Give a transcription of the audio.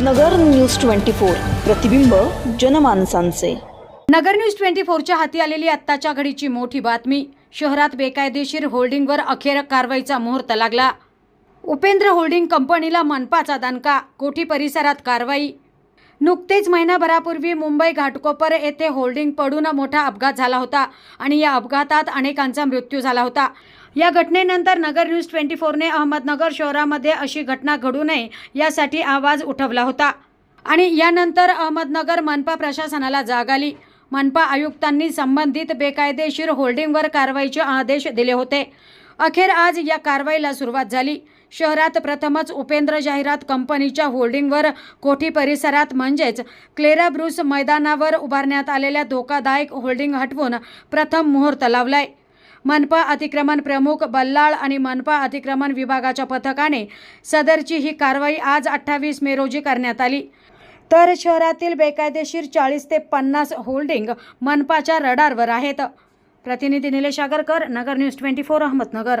नगर news twenty four. प्रतिबिंब जनमानसांचे. नगर news twenty फोरच्या हाती आलेली आत्ताच्या घडीची मोठी बातमी. शहरात बेकायदेशीर होल्डिंगवर अखेर कारवाईचा मुहूर्त लागला. उपेंद्र होल्डिंग कंपनीला मनपाचा दणका. कोठी परिसरात कारवाई. नुकतेच महिनाभरापूर्वी मुंबई घाटकोपर येथे होल्डिंग पडून मोठा अपघात झाला होता आणि या अपघातात अनेकांचा मृत्यू झाला होता. या घटनेनंतर नगर न्यूज ट्वेंटी फोरने अहमदनगर शहरामध्ये अशी घटना घडू नये यासाठी आवाज उठवला होता आणि यानंतर अहमदनगर मनपा प्रशासनाला जाग आली. मनपा आयुक्तांनी संबंधित बेकायदेशीर होल्डिंगवर कारवाईचे आदेश दिले होते. अखेर आज या कारवाईला सुरुवात झाली. शहरात प्रथमच उपेंद्र जाहिरात कंपनीच्या होल्डिंगवर कोठी परिसरात म्हणजेच क्लेरा ब्रुस मैदानावर उभारण्यात आलेल्या धोकादायक होल्डिंग हटवून प्रथम मुहूर्त लावलाय. मनपा अतिक्रमण प्रमुख बल्लाळ आणि मनपा अतिक्रमण विभागाच्या पथकाने सदरची ही कारवाई आज अठ्ठावीस मे रोजी करण्यात आली. तर शहरातील बेकायदेशीर चाळीस ते पन्नास होल्डिंग मनपाच्या रडारवर आहेत. प्रतिनिधी Nilesh Agarkar Nagar news twenty four Ahmednagar.